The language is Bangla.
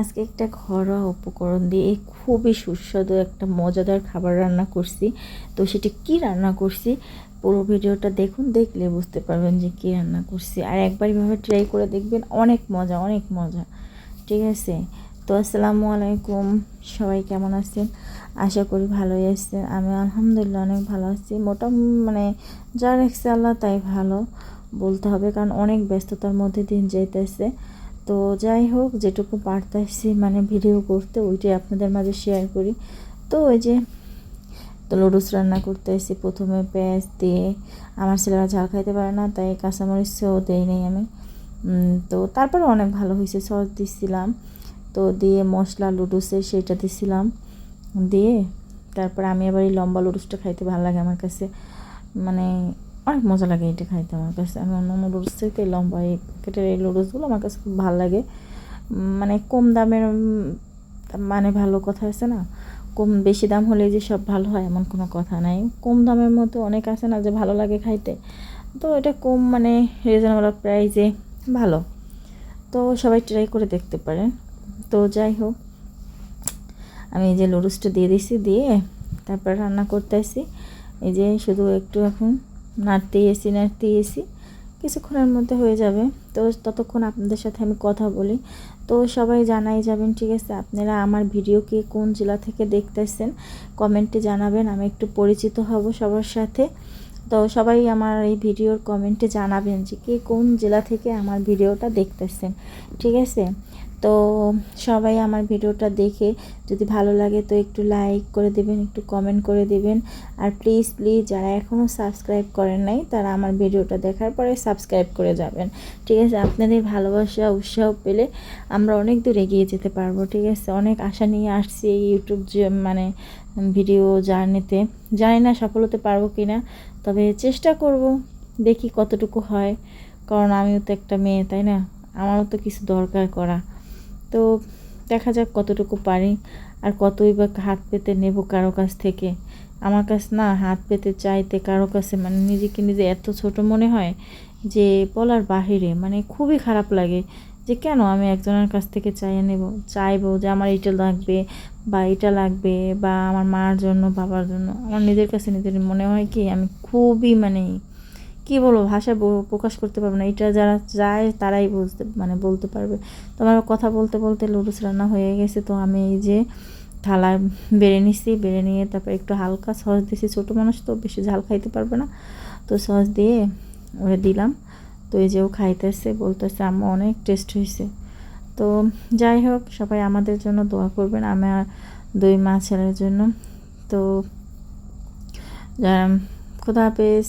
আজকে একটা ঘরোয়া উপকরণ দিয়ে খুবই সুস্বাদু একটা মজাদার খাবার রান্না করছি। তো সেটা কি রান্না করছি? পুরো ভিডিওটা দেখুন, দেখলে বুঝতে পারবেন যে কী রান্না করছি। আর একবার এভাবে ট্রাই করে দেখবেন অনেক মজা অনেক মজা। ঠিক আছে? তো আসসালামু আলাইকুম। সবাই কেমন আছেন? আশা করি ভালোই আছেন। আমি আলহামদুলিল্লাহ অনেক ভালো আছি। মোটা মানে যা রাখছে আল্লাহ তাই ভালো বলতে হবে, কারণ অনেক ব্যস্ততার মধ্যে দিন যেতেছে তো যাই হোক, যেটুকু পারতেছি মানে ভিডিও করতে, ওইটাই আপনাদের মাঝে শেয়ার করি। তো ওই যে, তো লুডুস রান্না করতে এসে প্রথমে পেঁয়াজ দিয়ে। আমার ছেলেরা ঝাল খাইতে পারে না, তাই কাঁচামরিচও দেই নেই আমি। তো তারপরে অনেক ভালো হয়েছে, সস দিছিলাম। তো দিয়ে মশলা লুডুসে সেটা দিছিলাম। দিয়ে তারপর আমি আবার এই লম্বা লুডুসটা খাইতে ভালো লাগে আমার কাছে। মানে অনেক মজা লাগে এটা খাইতে আমার কাছে। আমি অন্য নুডলস থেকে লম্বা এই প্যাকেটের এই নুডলসগুলো আমার কাছে খুব ভালো লাগে। মানে কম দামের মানে ভালো কথা আছে না? কম বেশি দাম হলে যে সব ভালো হয় এমন কোনো কথা নাই। কম দামের মতো অনেক আছে না যে ভালো লাগে খাইতে। তো এটা কম মানে রিজনেবল প্রাইসে ভালো। তো সবাই ট্রাই করে দেখতে পারেন তো যাই হোক, আমি এই যে লুডুসটা দিয়ে দিছি, দিয়ে তারপর রান্না করতে আসি এই যে শুধু একটু এখন নাড়তে এসি নাড়তে এসি কিছুক্ষণের মধ্যে হয়ে যাবে। তো ততক্ষণ আপনাদের সাথে আমি কথা বলি। তো সবাই জানাই যাবেন, ঠিক আছে? আপনারা আমার ভিডিও কে কোন জেলা থেকে দেখতেছেন কমেন্টে জানাবেন। আমি একটু পরিচিত হব সবার সাথে। তো সবাই আমার এই ভিডিওর কমেন্টে জানাবেন যে কে কোন জেলা থেকে আমার ভিডিওটা দেখতেছেন, ঠিক আছে? তো সবাই আমার ভিডিওটা দেখে যদি ভালো লাগে তো একটু লাইক করে দেবেন, একটু কমেন্ট করে দেবেন। আর প্লিজ প্লিজ যারা এখনও সাবস্ক্রাইব করেন নাই, তারা আমার ভিডিওটা দেখার পরে সাবস্ক্রাইব করে যাবেন। ঠিক আছে, আপনাদের ভালোবাসা, উৎসাহ পেলে আমরা অনেক দূর এগিয়ে যেতে পারব, ঠিক আছে? অনেক আশা নিয়ে আসছি এই ইউটিউব মানে ভিডিও জার্নিতে জানি না সফল হতে পারব কি না তবে চেষ্টা করব, দেখি কতটুকু হয়। কারণ আমিও তো একটা মেয়ে, তাই না? আমারও তো কিছু দরকার করা। তো দেখা যাক কতটুকু পারি আর কতই বা হাত পেতে নেব কারও কাছ থেকে। আমার কাছ না হাত পেতে চাইতে কারও কাছে মানে নিজেকে নিজে এত ছোট মনে হয় যে বলার বাহিরে মানে খুবই খারাপ লাগে যে কেন আমি একজনের কাছ থেকে চাইয়ে নেব? চাইব যে আমার এটা লাগবে বা এটা লাগবে বা আমার মার জন্য, বাবার জন্য। আমার নিজের কাছে নিজের মনে হয় কি আমি খুবই মানে কি বলব ভাষায় প্রকাশ করতে পারব না। এটা যারা যায় তারাই বুঝতে মানে বলতে পারবে। তো আমার কথা বলতে বলতে লুডুস রান্না হয়ে গেছে। তো আমি এই যে থালায় বেড়ে নিছি, বেড়ে নিয়ে তারপর একটু হালকা সস দিয়েছি ছোটো মানুষ তো বেশি ঝাল খাইতে পারবে না। তো সস দিয়ে ওরা দিলাম। তো এই যে ও খাইতেছে, বলতেছে আমার অনেক টেস্ট হয়েছে তো যাই হোক, সবাই আমাদের জন্য দোয়া করবেন। আমার দুই মা ছেলের জন্য। তো খুদা হাফেজ।